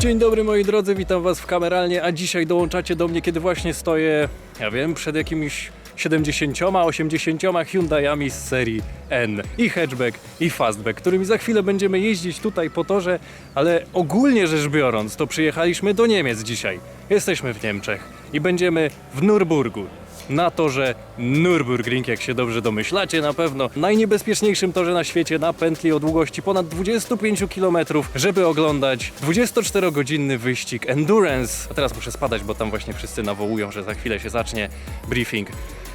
Dzień dobry moi drodzy, witam was w kameralnie, a dzisiaj dołączacie do mnie, kiedy właśnie stoję, ja wiem, przed jakimiś 70, 80 Hyundaiami z serii N. I hatchback, i fastback, którymi za chwilę będziemy jeździć tutaj po torze, ale ogólnie rzecz biorąc, to przyjechaliśmy do Niemiec dzisiaj. Jesteśmy w Niemczech i będziemy w Nürburgu. Na torze Nürburgring, jak się dobrze domyślacie, na pewno najniebezpieczniejszym torze na świecie na pętli o długości ponad 25 km, żeby oglądać 24-godzinny wyścig Endurance. A teraz muszę spadać, bo tam właśnie wszyscy nawołują, że za chwilę się zacznie briefing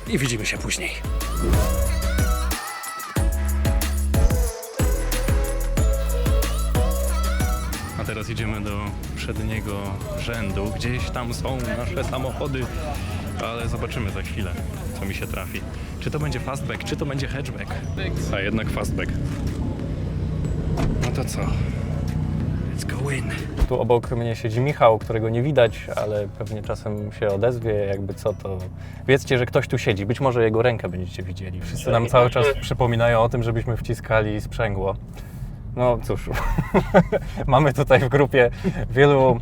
i widzimy się później. A teraz idziemy do przedniego rzędu. Gdzieś tam są nasze samochody, ale zobaczymy za chwilę, co mi się trafi. Czy to będzie fastback, czy to będzie hatchback? A jednak fastback. No to co? Let's go in. Tu obok mnie siedzi Michał, którego nie widać, ale pewnie czasem się odezwie, jakby co to. Wiedzcie, że ktoś tu siedzi. Być może jego rękę będziecie widzieli. Wszyscy nam cały czas przypominają o tym, żebyśmy wciskali sprzęgło. No cóż, mamy tutaj w grupie wielu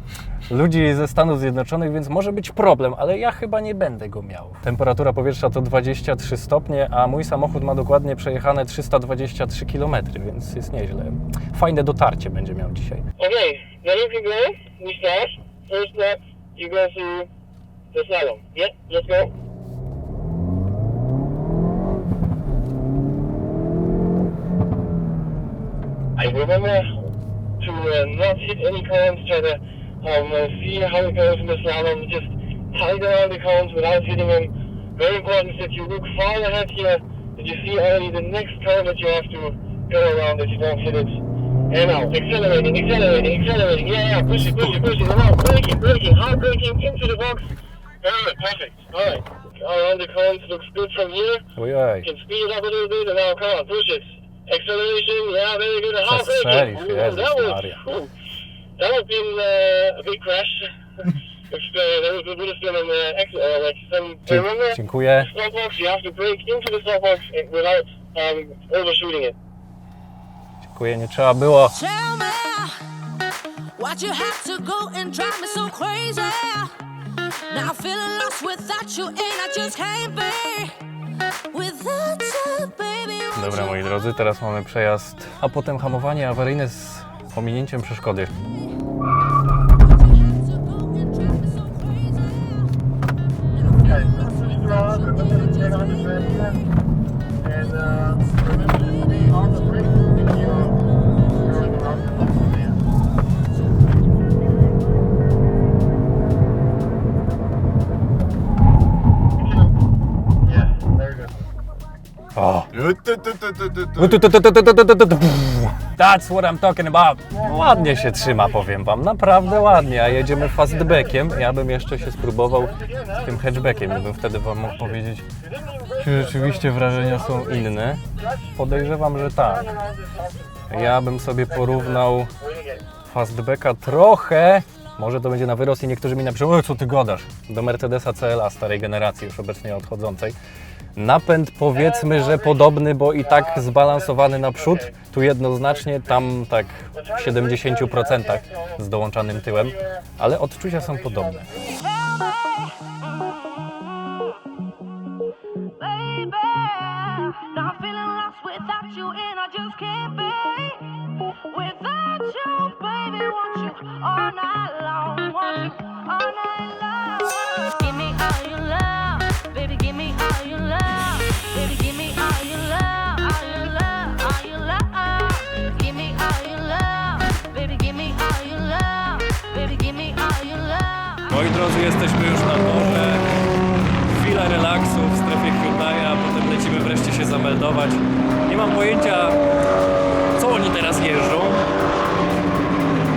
ludzi ze Stanów Zjednoczonych, więc może być problem, ale ja chyba nie będę go miał. Temperatura powietrza to 23 stopnie, a mój samochód ma dokładnie przejechane 323 km, więc jest nieźle. Fajne dotarcie będzie miał dzisiaj. Okay, start. First lap, you go the. Yep, let's go. Remember to uh, not hit any cones, try to um, uh, see how it goes in the slalom, just tight around the cones without hitting them. Very important that you look far ahead here, that you see only the next cone that you have to go around, that you don't hit it. And now, accelerating, accelerating, accelerating. Yeah, yeah, push it, push it, push it. And now, braking, braking, hard braking into the box. Good, perfect. All right. Around the cones looks good from here. Ojej. You can speed it up a little bit, and now, come on, push it. Acceleration, yeah, very good. And hard braking. Przestrzelisz, Ooh, Jezus that was, that would have been uh, a big crash. if uh, there was, would have been an uh, acc- uh, like some, Dzie- remember? Dziękuję. Stopbox, you have to brake into the stopbox without um, overshooting it. Dziękuję, nie trzeba było. Tell me why'd you have to go and drive me so crazy? Now I'm feeling lost without you, and I just can't be without you, baby. won't Dobra, moi drodzy, teraz mamy przejazd, a potem hamowanie awaryjne z pominięciem przeszkody. That's what I'm talking about. Ładnie się trzyma, powiem wam. Naprawdę ładnie. A jedziemy fastbackiem. Ja bym jeszcze się spróbował z tym hatchbackiem. Ja bym wtedy wam mógł powiedzieć, czy rzeczywiście wrażenia są inne. Podejrzewam, że tak. Ja bym sobie porównał fastbacka trochę. Może to będzie na wyrost i niektórzy mi napiszą, co ty gadasz, do Mercedesa CLA starej generacji, już obecnie odchodzącej. Napęd powiedzmy, że podobny, bo i tak zbalansowany naprzód, tu jednoznacznie, tam tak w 70% z dołączanym tyłem, ale odczucia są podobne. Without you, baby. Want you all night long, want you all night long. Drodzy, jesteśmy już na torze. Chwila relaksu w strefie Hyundai, a potem lecimy wreszcie się zameldować. Nie mam pojęcia, co oni teraz jeżdżą.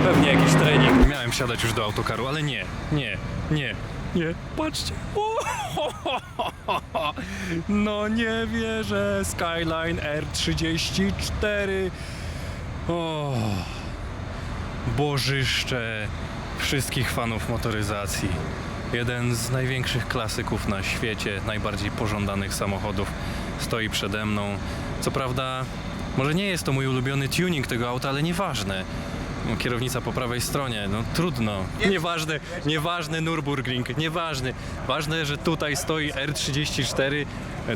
Pewnie jakiś trening. Miałem wsiadać już do autokaru, ale nie, nie, nie, nie. Patrzcie. No nie wierzę. Skyline R34. O, bożyszcze wszystkich fanów motoryzacji. Jeden z największych klasyków na świecie, najbardziej pożądanych samochodów stoi przede mną. Co prawda, może nie jest to mój ulubiony tuning tego auta, ale nieważne. No, kierownica po prawej stronie, no trudno. Nieważne, nieważny Nürburgring, nieważny. Ważne, że tutaj stoi R34.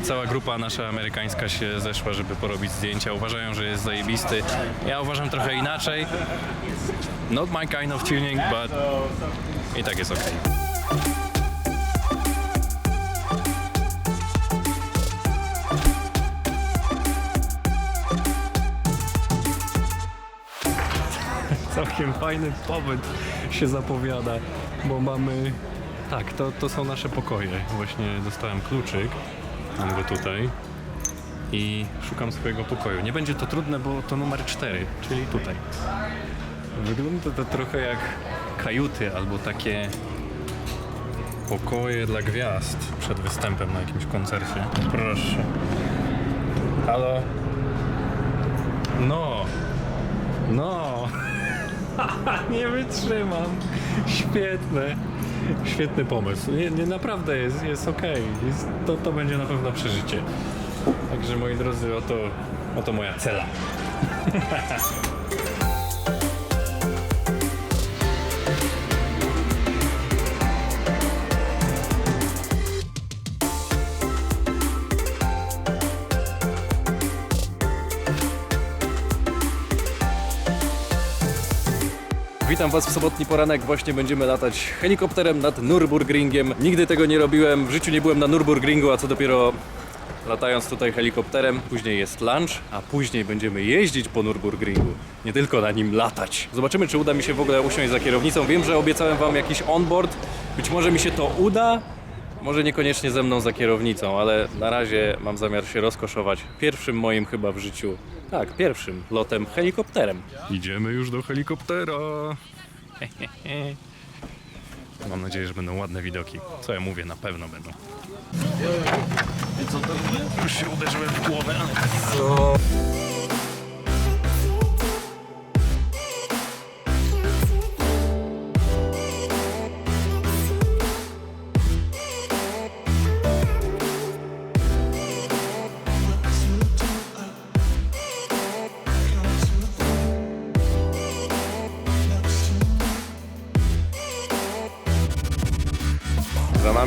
Cała grupa nasza amerykańska się zeszła, żeby porobić zdjęcia. Uważają, że jest zajebisty. Ja uważam trochę inaczej. Not my kind of tuning, but i tak jest ok. Całkiem fajny pobyt się zapowiada, bo mamy... Tak, to, to są nasze pokoje. Właśnie dostałem kluczyk, mam go tutaj i szukam swojego pokoju. Nie będzie to trudne, bo to numer 4, czyli tutaj. Wygląda to trochę jak kajuty albo takie pokoje dla gwiazd przed występem na jakimś koncercie. Proszę. Halo? No. No. nie wytrzymam. Świetne. Świetny pomysł. Nie, nie naprawdę jest, jest. Jest, to, to będzie na pewno przeżycie. Także moi drodzy, oto, oto moja cela. Witam Was w sobotni poranek. Właśnie będziemy latać helikopterem nad Nürburgringiem. Nigdy tego nie robiłem, w życiu nie byłem na Nürburgringu, a co dopiero latając tutaj helikopterem. Później jest lunch, a później będziemy jeździć po Nürburgringu. Nie tylko na nim latać. Zobaczymy, czy uda mi się w ogóle usiąść za kierownicą. Wiem, że obiecałem Wam jakiś onboard. Być może mi się to uda. Może niekoniecznie ze mną za kierownicą, ale na razie mam zamiar się rozkoszować pierwszym moim chyba w życiu, tak, pierwszym lotem helikopterem. Idziemy już do helikoptera. Mam nadzieję, że będą ładne widoki. Co ja mówię, na pewno będą. Już się uderzyłem w głowę,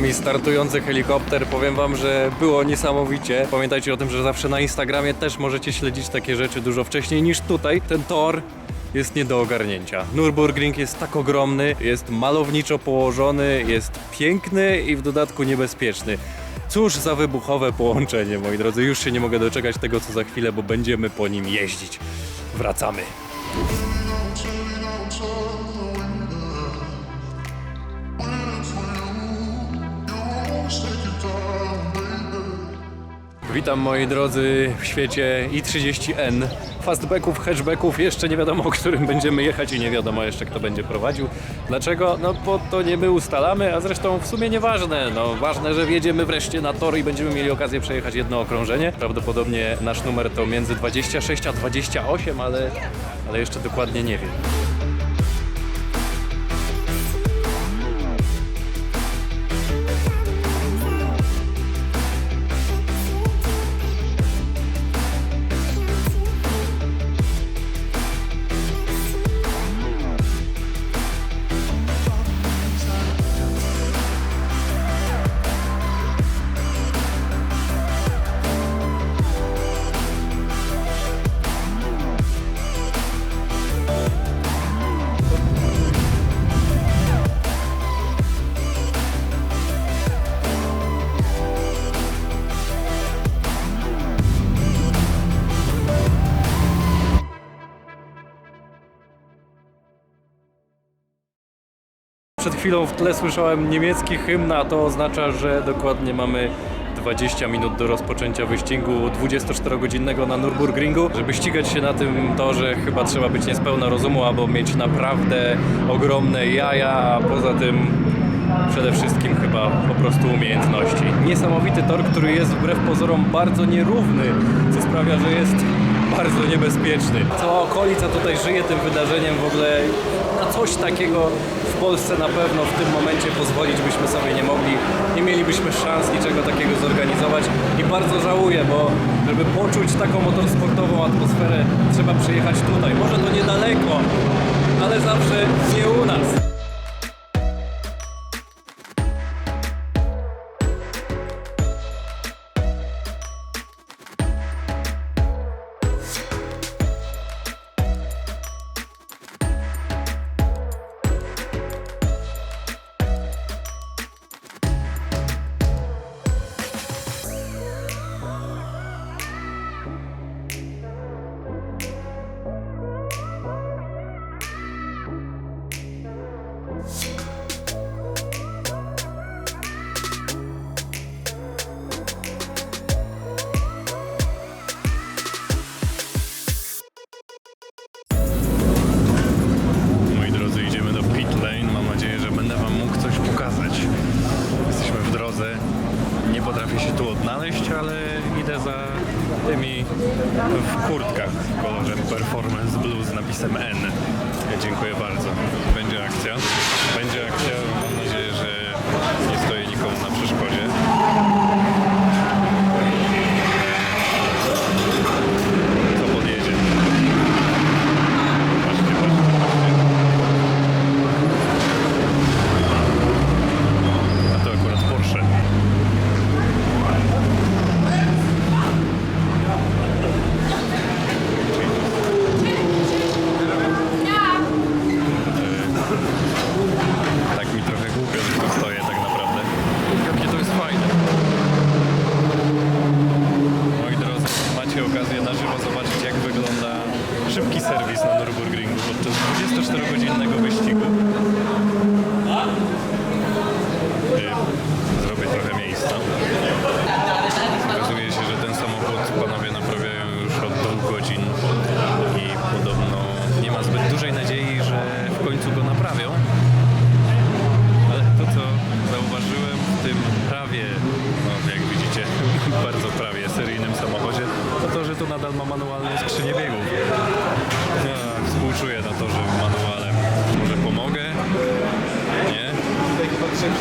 nami startujący helikopter. Powiem Wam, że było niesamowicie. Pamiętajcie o tym, że zawsze na Instagramie też możecie śledzić takie rzeczy dużo wcześniej niż tutaj. Ten tor jest nie do ogarnięcia. Nürburgring jest tak ogromny, jest malowniczo położony, jest piękny i w dodatku niebezpieczny. Cóż za wybuchowe połączenie, moi drodzy. Już się nie mogę doczekać tego, co za chwilę, bo będziemy po nim jeździć. Wracamy. Witam moi drodzy w świecie i30N. Fastbacków, hatchbacków, jeszcze nie wiadomo, o którym będziemy jechać i nie wiadomo jeszcze, kto będzie prowadził. Dlaczego? No bo to nie my ustalamy, a zresztą w sumie nieważne. No ważne, że wjedziemy wreszcie na tor i będziemy mieli okazję przejechać jedno okrążenie. Prawdopodobnie nasz numer to między 26 a 28, ale, ale jeszcze dokładnie nie wiem. Przed chwilą w tle słyszałem niemiecki hymn, a to oznacza, że dokładnie mamy 20 minut do rozpoczęcia wyścigu 24-godzinnego na Nürburgringu. Żeby ścigać się na tym torze chyba trzeba być niespełna rozumu albo mieć naprawdę ogromne jaja, a poza tym przede wszystkim chyba po prostu umiejętności. Niesamowity tor, który jest wbrew pozorom bardzo nierówny, co sprawia, że jest bardzo niebezpieczny. Cała okolica tutaj żyje tym wydarzeniem w ogóle na coś takiego w Polsce na pewno w tym momencie pozwolić byśmy sobie nie mogli. Nie mielibyśmy szans niczego takiego zorganizować i bardzo żałuję, bo żeby poczuć taką motorsportową atmosferę trzeba przyjechać tutaj. Może to niedaleko, ale zawsze nie u nas. Ale idę za tymi w kurtkach w kolorze Performance Blue z napisem N. Dziękuję bardzo. Będzie akcja. Okazję na żywo zobaczyć jak wygląda szybki serwis na Nürburgringu podczas 24-godzinnego wyścigu. Zrobię trochę miejsca. Bardzo prawie seryjnym samochodzie, to to, że tu nadal ma manualną skrzynię biegów. Ja współczuję na to, że w manuale może pomogę, nie?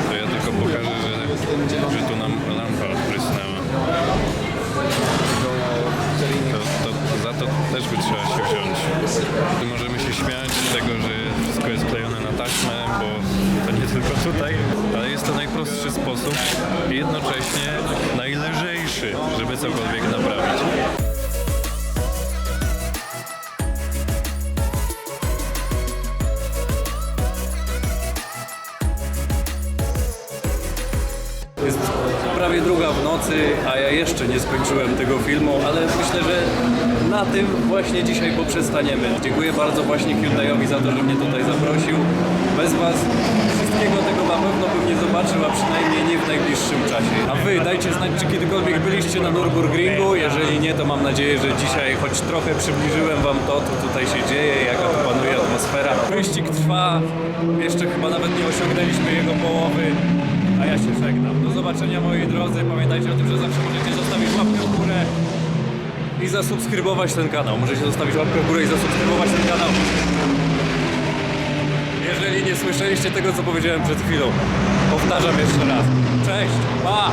To ja tylko pokażę, że, że tu nam lampa odprysnęła. To, to, za to też by trzeba się wziąć. Możemy się śmiać z tego, że wszystko jest klejone na taśmę, bo to nie tylko tutaj, ale jest to najprostszy sposób i jednocześnie najlżejszy, żeby cokolwiek naprawić. Nocy, a ja jeszcze nie skończyłem tego filmu, ale myślę, że na tym właśnie dzisiaj poprzestaniemy. Dziękuję bardzo właśnie Hyundaiowi za to, że mnie tutaj zaprosił. Bez Was wszystkiego tego na pewno bym nie zobaczył, a przynajmniej nie w najbliższym czasie. A Wy dajcie znać, czy kiedykolwiek byliście na Nürburgringu. Jeżeli nie, to mam nadzieję, że dzisiaj choć trochę przybliżyłem Wam to, co tutaj się dzieje, jaka tu panuje atmosfera. Wyścig trwa, jeszcze chyba nawet nie osiągnęliśmy jego połowy. A ja się żegnam. Do zobaczenia moi drodzy. Pamiętajcie o tym, że zawsze możecie zostawić łapkę w górę i zasubskrybować ten kanał. Możecie zostawić łapkę w górę i zasubskrybować ten kanał. Jeżeli nie słyszeliście tego, co powiedziałem przed chwilą, powtarzam jeszcze raz. Cześć, pa!